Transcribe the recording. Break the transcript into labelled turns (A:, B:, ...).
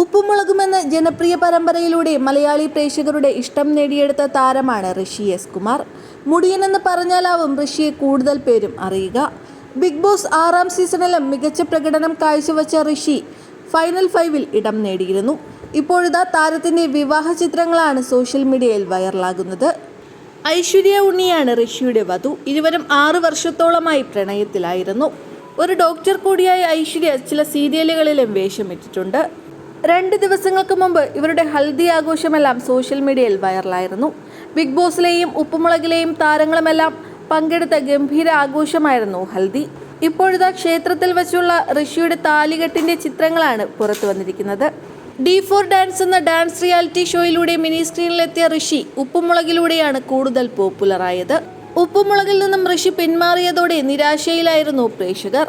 A: ഉപ്പുമുളകുമെന്ന ജനപ്രിയ പരമ്പരയിലൂടെ മലയാളി പ്രേക്ഷകരുടെ ഇഷ്ടം നേടിയെടുത്ത താരമാണ് ഋഷി എസ് കുമാർ. മുടിയനെന്ന് പറഞ്ഞാലാവും ഋഷിയെ കൂടുതൽ പേരും അറിയുക. ബിഗ് ബോസ് ആറാം സീസണിലും മികച്ച പ്രകടനം കാഴ്ചവെച്ച ഋഷി ഫൈനൽ ഫൈവിൽ ഇടം നേടിയിരുന്നു. ഇപ്പോഴിതാ താരത്തിന്റെ വിവാഹ ചിത്രങ്ങളാണ് സോഷ്യൽ മീഡിയയിൽ വൈറലാകുന്നത്. ഐശ്വര്യ ഉണ്ണിയാണ് ഋഷിയുടെ വധു. ഇരുവരും ആറു വർഷത്തോളമായി പ്രണയത്തിലായിരുന്നു. ഒരു ഡോക്ടർ കൂടിയായ ഐശ്വര്യ ചില സീരിയലുകളിലും വേഷമിട്ടിട്ടുണ്ട്. രണ്ട് ദിവസങ്ങൾക്ക് മുമ്പ് ഇവരുടെ ഹൽദി ആഘോഷമെല്ലാം സോഷ്യൽ മീഡിയയിൽ വൈറലായിരുന്നു. ബിഗ് ബോസിലെയും ഉപ്പുമുളകിലെയും താരങ്ങളുമെല്ലാം പങ്കെടുത്ത ഗംഭീര ആഘോഷമായിരുന്നു ഹൽദി. ഇപ്പോഴത്തെ ക്ഷേത്രത്തിൽ വെച്ചുള്ള ഋഷിയുടെ താലികെട്ടിന്റെ ചിത്രങ്ങളാണ് പുറത്തു വന്നിരിക്കുന്നത്. ഡി ഫോർ ഡാൻസ് എന്ന ഡാൻസ് റിയാലിറ്റി ഷോയിലൂടെ മിനി സ്ക്രീനിലെത്തിയ ഋഷി ഉപ്പുമുളകിലൂടെയാണ് കൂടുതൽ പോപ്പുലറായത്. ഉപ്പുമുളകിൽ നിന്നും ഋഷി പിന്മാറിയതോടെ നിരാശയിലായിരുന്നു പ്രേക്ഷകർ.